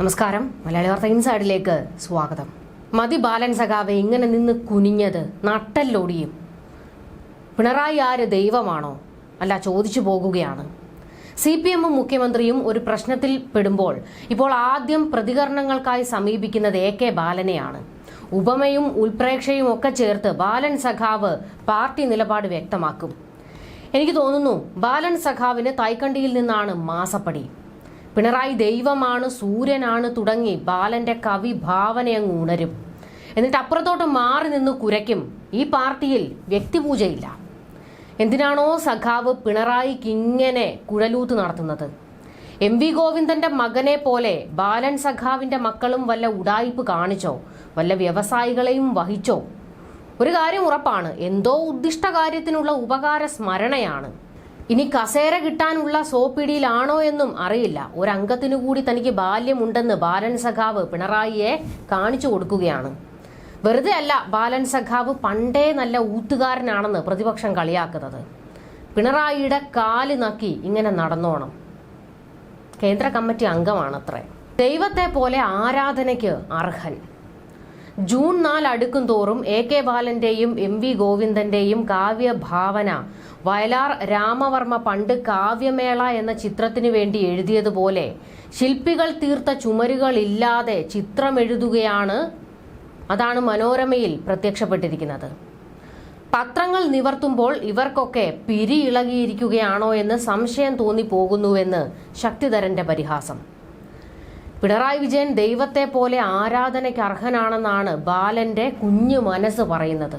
നമസ്കാരം. മലയാളി വാർത്ത ഇൻസൈഡിലേക്ക് സ്വാഗതം. മതി ബാലൻ സഖാവ് ഇങ്ങനെ നിന്ന് കുനിഞ്ഞത് നട്ടല്ലോടിയും. പിണറായി ആര് ദൈവമാണോ? അല്ല ചോദിച്ചു പോകുകയാണ്. സി പി എമ്മും മുഖ്യമന്ത്രിയും ഒരു പ്രശ്നത്തിൽ പെടുമ്പോൾ ഇപ്പോൾ ആദ്യം പ്രതികരണങ്ങൾക്കായി സമീപിക്കുന്നത് എ കെ ബാലനെയാണ്. ഉപമയും ഉൽപ്രേക്ഷയും ഒക്കെ ചേർത്ത് ബാലൻ സഖാവ് പാർട്ടി നിലപാട് വ്യക്തമാക്കും. എനിക്ക് തോന്നുന്നു ബാലൻ സഖാവിന് തൈക്കണ്ടിയിൽ നിന്നാണ് മാസപ്പടി. പിണറായി ദൈവമാണ് സൂര്യനാണ് തുടങ്ങി ബാലന്റെ കവി ഭാവനയങ്ങ് ഉണരും. എന്നിട്ട് അപ്പുറത്തോട്ട് മാറി നിന്ന് കുരയ്ക്കും. ഈ പാർട്ടിയിൽ വ്യക്തിപൂജയില്ല. എന്തിനാണോ സഖാവ് പിണറായിക്ക് ഇങ്ങനെ കുഴലൂത്ത് നടത്തുന്നത്? എം വി ഗോവിന്ദന്റെ മകനെ പോലെ ബാലൻ സഖാവിന്റെ മക്കളും വല്ല ഉടായിപ്പ് കാണിച്ചോ? വല്ല വ്യവസായികളെയും വഹിച്ചോ? ഒരു കാര്യം ഉറപ്പാണ് എന്തോ ഉദ്ദിഷ്ട കാര്യത്തിനുള്ള ഉപകാര സ്മരണയാണ്. ഇനി കസേര കിട്ടാനുള്ള സോപ്പിടിയിലാണോ എന്നും അറിയില്ല. ഒരംഗത്തിനു കൂടി തനിക്ക് ബാല്യമുണ്ടെന്ന് ബാലൻ സഖാവ് പിണറായിയെ കാണിച്ചു കൊടുക്കുകയാണ്. വെറുതെ അല്ല ബാലൻ സഖാവ് പണ്ടേ നല്ല ഊത്തുകാരനാണെന്ന് പ്രതിപക്ഷം കളിയാക്കുന്നത്. പിണറായിയുടെ കാൽ നക്കി ഇങ്ങനെ നടന്നോണം. കേന്ദ്ര കമ്മിറ്റി അംഗമാണത്രേ. ദൈവത്തെ പോലെ ആരാധനയ്ക്ക് അർഹൻ. ജൂൺ നാല് അടുക്കും തോറും എ കെ ബാലന്റെയും എം വി ഗോവിന്ദന്റെയും കാവ്യഭാവന. വയലാർ രാമവർമ്മ പണ്ട് കാവ്യമേള എന്ന ചിത്രത്തിനു വേണ്ടി എഴുതിയതുപോലെ ശില്പികൾ തീർത്ത ചുമരുകൾ ഇല്ലാതെ ചിത്രമെഴുതുകയാണ് അതാണ് മനോരമയിൽ പ്രത്യക്ഷപ്പെട്ടിരിക്കുന്നത്. പത്രങ്ങൾ നിവർത്തുമ്പോൾ ഇവർക്കൊക്കെ പിരി ഇളകിയിരിക്കുകയാണോ എന്ന് സംശയം തോന്നിപ്പോകുന്നുവെന്ന് ശക്തിധരന്റെ പരിഹാസം. പിണറായി വിജയൻ ദൈവത്തെ പോലെ ആരാധനയ്ക്ക് അർഹനാണെന്നാണ് ബാലന്റെ കുഞ്ഞു മനസ്സ് പറയുന്നത്.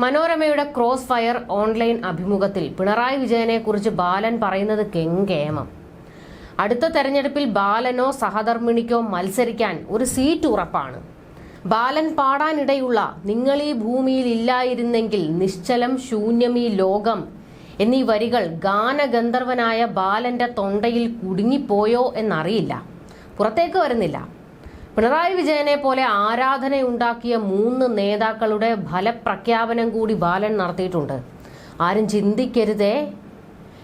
മനോരമയുടെ ക്രോസ് ഫയർ ഓൺലൈൻ അഭിമുഖത്തിൽ പിണറായി വിജയനെ കുറിച്ച് ബാലൻ പറയുന്നത് കെങ്കേമം. അടുത്ത തെരഞ്ഞെടുപ്പിൽ ബാലനോ സഹധർമ്മിണിക്കോ മത്സരിക്കാൻ ഒരു സീറ്റ് ഉറപ്പാണ്. ബാലൻ പാടാനിടയുള്ള നിങ്ങൾ ഈ ഭൂമിയിൽ ഇല്ലായിരുന്നെങ്കിൽ നിശ്ചലം ശൂന്യം ഈ ലോകം എന്നീ വരികൾ ഗാനഗന്ധർവനായ ബാലന്റെ തൊണ്ടയിൽ കുടുങ്ങിപ്പോയോ എന്നറിയില്ല. പുറത്തേക്ക് വരുന്നില്ല. പിണറായി വിജയനെ പോലെ ആരാധനയുണ്ടാക്കിയ മൂന്ന് നേതാക്കളുടെ ഫലപ്രഖ്യാപനം കൂടി ബാലൻ നടത്തിയിട്ടുണ്ട്. ആരും ചിന്തിക്കരുതേ.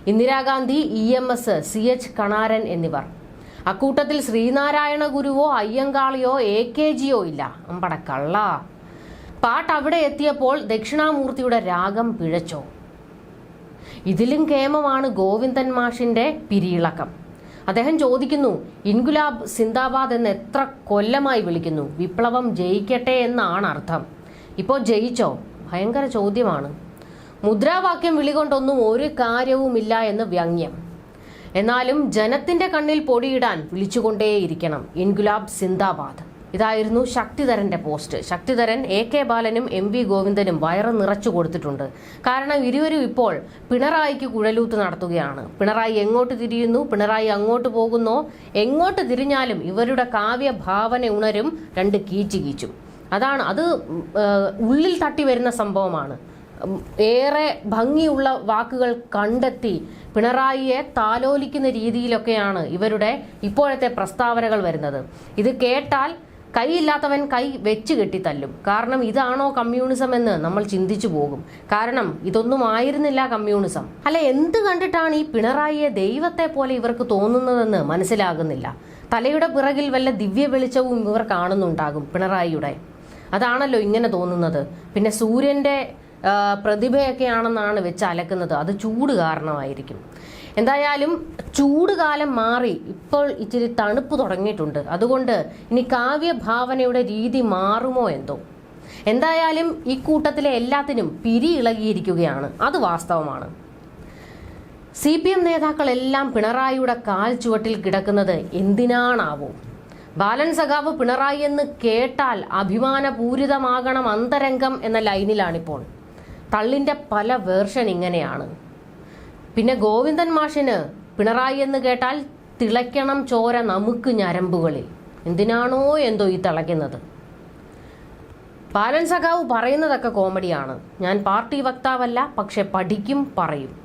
Indira Gandhi E M S C H Kanaran എന്നിവർ. അക്കൂട്ടത്തിൽ ശ്രീനാരായണ ഗുരുവോ അയ്യങ്കാളിയോ എ കെ ജിയോ ഇല്ല. അമ്പട കള്ള. പാട്ട് അവിടെ എത്തിയപ്പോൾ ദക്ഷിണാമൂർത്തിയുടെ രാഗം പിഴച്ചോ. ഇതിലും കേമമാണ് ഗോവിന്ദൻ മാഷിന്റെ പിരിയിളക്കം. അദ്ദേഹം ചോദിക്കുന്നു ഇൻഗുലാബ് സിന്ദാബാദ് എന്ന് എത്ര കൊല്ലമായി വിളിക്കുന്നു? വിപ്ലവം ജയിക്കട്ടെ എന്നാണ് അർത്ഥം. ഇപ്പോൾ ജയിച്ചോ? ഭയങ്കര ചോദ്യമാണ്. മുദ്രാവാക്യം വിളികൊണ്ടൊന്നും ഒരു കാര്യവുമില്ല എന്ന് വ്യംഗ്യം എന്നാലും ജനത്തിന്റെ കണ്ണിൽ പൊടിയിടാൻ വിളിച്ചുകൊണ്ടേയിരിക്കണം ഇൻഗുലാബ് സിന്ദാബാദ്. ഇതായിരുന്നു ശക്തിധരന്റെ പോസ്റ്റ്. ശക്തിധരൻ എ കെ ബാലനും എം വി ഗോവിന്ദനും വയറ് നിറച്ചു കൊടുത്തിട്ടുണ്ട്. കാരണം ഇരുവരും ഇപ്പോൾ പിണറായിക്ക് കുഴലൂത്ത് നടത്തുകയാണ്. പിണറായി എങ്ങോട്ട് തിരിയുന്നു? പിണറായി അങ്ങോട്ട് പോകുന്നോ? എങ്ങോട്ട് തിരിഞ്ഞാലും ഇവരുടെ കാവ്യ ഭാവന ഉണരും രണ്ട് കീച്ചു കീച്ചും. അതാണ് അത് ഉള്ളിൽ തട്ടി വരുന്ന സംഭവമാണ്. ഏറെ ഭംഗിയുള്ള വാക്കുകൾ കണ്ടെത്തി പിണറായിയെ താലോലിക്കുന്ന രീതിയിലൊക്കെയാണ് ഇവരുടെ ഇപ്പോഴത്തെ പ്രസ്താവനകൾ വരുന്നത്. ഇത് കേട്ടാൽ കൈയില്ലാത്തവൻ കൈ വെച്ച് കെട്ടിത്തല്ലും. കാരണം ഇതാണോ കമ്മ്യൂണിസം എന്ന് നമ്മൾ ചിന്തിച്ചു പോകും. കാരണം ഇതൊന്നും ആയിരുന്നില്ല കമ്മ്യൂണിസം. അല്ല എന്ത് കണ്ടിട്ടാണ് ഈ പിണറായിയെ ദൈവത്തെ പോലെ ഇവർക്ക് തോന്നുന്നതെന്ന് മനസ്സിലാകുന്നില്ല. തലയുടെ പിറകിൽ വല്ല ദിവ്യ വെളിച്ചവും ഇവർ കാണുന്നുണ്ടാകും പിണറായിയുടെ. അതാണല്ലോ ഇങ്ങനെ തോന്നുന്നത്. പിന്നെ സൂര്യന്റെ പ്രതിഭയൊക്കെയാണെന്നാണ് വെച്ച് അലക്കുന്നത്. അത് ചൂട് കാരണമായിരിക്കും. എന്തായാലും ചൂട് കാലം മാറി. ഇപ്പോൾ ഇച്ചിരി തണുപ്പ് തുടങ്ങിയിട്ടുണ്ട്. അതുകൊണ്ട് ഇനി കാവ്യഭാവനയുടെ രീതി മാറുമോ എന്തോ? എന്തായാലും ഈ കൂട്ടത്തിലെ എല്ലാത്തിനും പിരി ഇളകിയിരിക്കുകയാണ്. അത് വാസ്തവമാണ്. സി പി എം നേതാക്കളെല്ലാം പിണറായിയുടെ കാൽ ചുവട്ടിൽ കിടക്കുന്നത് എന്തിനാണാവോ? ബാലൻ സഖാവ് പിണറായി എന്ന് കേട്ടാൽ അഭിമാനപൂരിതമാകണം അന്തരംഗം എന്ന ലൈനിലാണിപ്പോൾ. തള്ളിന്റെ പല വേർഷൻ ഇങ്ങനെയാണ്. പിന്നെ ഗോവിന്ദൻ മാഷിന് പിണറായി എന്ന് കേട്ടാൽ തിളയ്ക്കണം ചോര നമുക്ക് ഞരമ്പുകളിൽ. എന്തിനാണോ എന്തോ ഈ തിളയ്ക്കുന്നത്? ബാലൻ സഖാവ് പറയുന്നതൊക്കെ കോമഡിയാണ്. ഞാൻ പാർട്ടി വക്താവല്ല പക്ഷെ പഠിക്കും പറയും.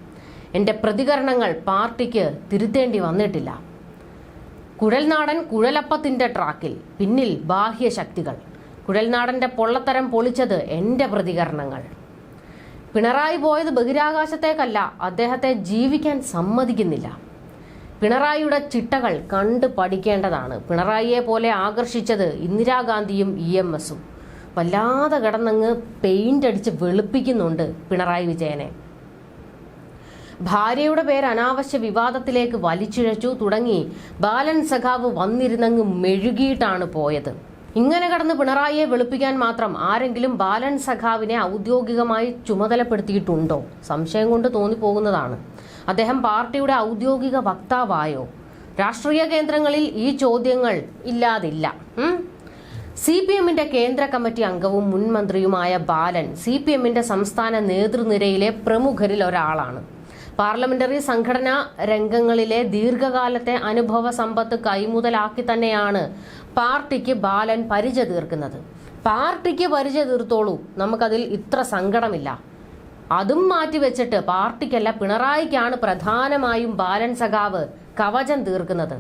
എന്റെ പ്രതികരണങ്ങൾ പാർട്ടിക്ക് തിരുത്തേണ്ടി വന്നിട്ടില്ല. കുഴൽനാടൻ കുഴലപ്പത്തിന്റെ ട്രാക്കിൽ പിന്നിൽ ബാഹ്യശക്തികൾ. കുഴൽനാടന്റെ പൊള്ളത്തരം പൊളിച്ചത് എന്റെ പ്രതികരണങ്ങൾ. പിണറായി പോയത് ബഹിരാകാശത്തേക്കല്ല. അദ്ദേഹത്തെ ജീവിക്കാൻ സമ്മതിക്കുന്നില്ല. പിണറായിയുടെ ചിട്ടകൾ കണ്ടു പഠിക്കേണ്ടതാണ്. പിണറായിയെ പോലെ ആകർഷിച്ചത് ഇന്ദിരാഗാന്ധിയും ഇ എം എസും. വല്ലാതെ കിടന്നങ്ങ് പെയിന്റ് അടിച്ച് വെളുപ്പിക്കുന്നുണ്ട് പിണറായി വിജയനെ. ഭാര്യയുടെ പേര് അനാവശ്യ വിവാദത്തിലേക്ക് വലിച്ചിഴച്ചു തുടങ്ങി. ബാലൻ സഖാവ് വന്നിരുന്നങ്ങ് മെഴുകിയിട്ടാണ് പോയത്. ഇങ്ങനെ കടന്ന് പിണറായിയെ വെളുപ്പിക്കാൻ മാത്രം ആരെങ്കിലും ബാലൻ സഖാവിനെ ഔദ്യോഗികമായി ചുമതലപ്പെടുത്തിയിട്ടുണ്ടോ? സംശയം കൊണ്ട് തോന്നിപ്പോകുന്നതാണ്. അദ്ദേഹം പാർട്ടിയുടെ ഔദ്യോഗിക വക്താവായോ? രാഷ്ട്രീയ കേന്ദ്രങ്ങളിൽ ഈ ചോദ്യങ്ങൾ ഇല്ലാതില്ല? സി പി എമ്മിന്റെ കേന്ദ്ര കമ്മിറ്റി അംഗവും മുൻ മന്ത്രിയുമായ ബാലൻ സി പി എമ്മിന്റെ സംസ്ഥാന നേതൃനിരയിലെ പ്രമുഖരിൽ ഒരാളാണ്. പാർലമെന്ററി സംഘടനാ രംഗങ്ങളിലെ ദീർഘകാലത്തെ അനുഭവ സമ്പത്ത് കൈമുതലാക്കി തന്നെയാണ് പാർട്ടിക്ക് ബാലൻ പരിച തീർക്കുന്നത്. പാർട്ടിക്ക് പരിച തീർത്തോളൂ. നമുക്കതിൽ ഇത്ര സങ്കടമില്ല. അതും മാറ്റിവെച്ചിട്ട് പാർട്ടിക്കല്ല പിണറായിക്കാണ് പ്രധാനമായും ബാലൻ സഖാവ് കവചം തീർക്കുന്നത്.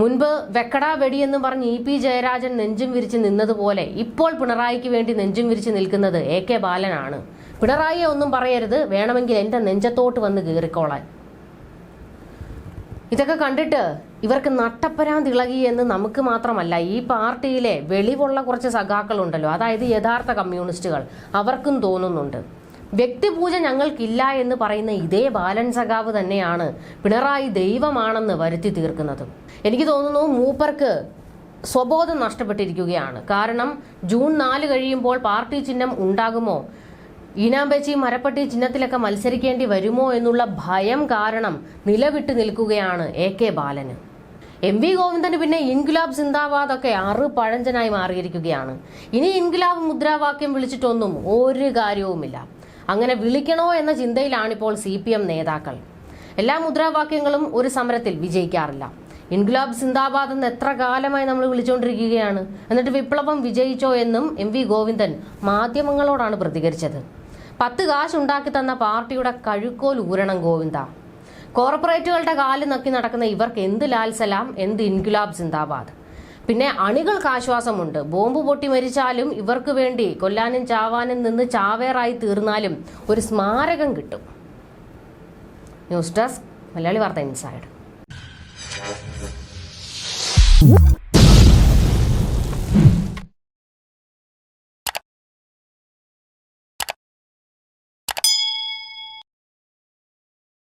മുൻപ് വെക്കടാ വെടിയെന്ന് പറഞ്ഞ് ഇ പി ജയരാജൻ നെഞ്ചും വിരിച്ച് നിന്നതുപോലെ ഇപ്പോൾ പിണറായിക്ക് വേണ്ടി നെഞ്ചും വിരിച്ച് നിൽക്കുന്നത് എ കെ ബാലനാണ്. പിണറായിയെ ഒന്നും പറയരുത്. വേണമെങ്കിൽ എന്റെ നെഞ്ചത്തോട്ട് വന്ന് കീറിക്കോളാൻ. ഇതൊക്കെ കണ്ടിട്ട് ഇവർക്ക് നട്ടപ്പരാൻ തിളകി എന്ന് നമുക്ക് മാത്രമല്ല ഈ പാർട്ടിയിലെ വെളിവുള്ള കുറച്ച് സഖാക്കളുണ്ടല്ലോ. അതായത് യഥാർത്ഥ കമ്മ്യൂണിസ്റ്റുകൾ. അവർക്കും തോന്നുന്നുണ്ട്. വ്യക്തിപൂജ ഞങ്ങൾക്കില്ല എന്ന് പറയുന്ന ഇതേ ബാലൻ സഖാവ് തന്നെയാണ് പിണറായി ദൈവമാണെന്ന് വരുത്തി തീർക്കുന്നത്. എനിക്ക് തോന്നുന്നു മൂപ്പർക്ക് സ്വബോധം നഷ്ടപ്പെട്ടിരിക്കുകയാണ്. കാരണം ജൂൺ നാല് കഴിയുമ്പോൾ പാർട്ടി ചിഹ്നം ഉണ്ടാകുമോ? ഈനാമ്പേച്ചി മരപ്പട്ടി ചിഹ്നത്തിലൊക്കെ മത്സരിക്കേണ്ടി വരുമോ എന്നുള്ള ഭയം കാരണം നിലവിട്ട് നിൽക്കുകയാണ് എ കെ ബാലന്. എം വി ഗോവിന്ദന് പിന്നെ ഇൻഗുലാബ് സിന്ദാബാദ് ഒക്കെ അറു പഴഞ്ചനായി മാറിയിരിക്കുകയാണ്. ഇനി ഇൻഗുലാബ് മുദ്രാവാക്യം വിളിച്ചിട്ടൊന്നും ഒരു കാര്യവുമില്ല. അങ്ങനെ വിളിക്കണോ എന്ന ചിന്തയിലാണിപ്പോൾ സി പി എം നേതാക്കൾ. എല്ലാ മുദ്രാവാക്യങ്ങളും ഒരു സമരത്തിൽ വിജയിക്കാറില്ല. ഇൻഗുലാബ് സിന്ദാബാദ് എന്ന് എത്ര കാലമായി നമ്മൾ വിളിച്ചുകൊണ്ടിരിക്കുകയാണ് എന്നിട്ട് വിപ്ലവം വിജയിച്ചോ എന്നും എം വി ഗോവിന്ദൻ മാധ്യമങ്ങളോടാണ് പ്രതികരിച്ചത്. പത്ത് കാശ് ഉണ്ടാക്കി തന്ന പാർട്ടിയുടെ കഴുക്കോൽ ഊരണം ഗോവിന്ദ. കോർപ്പറേറ്റുകളുടെ കാൽ നക്കി നടക്കുന്ന ഇവർക്ക് എന്ത് ലാൽസലാം എന്ത് ഇൻഗുലാബ് സിന്ദാബാദ്. പിന്നെ അണികൾക്ക് ആശ്വാസമുണ്ട്. ബോംബ് പൊട്ടി മരിച്ചാലും ഇവർക്ക് വേണ്ടി കൊല്ലാനും ചാവാനും നിന്ന് ചാവേറായി തീർന്നാലും ഒരു സ്മാരകം കിട്ടും. ന്യൂസ് ഡെസ്ക് മലയാളി വാർത്ത ഇൻസൈഡ്.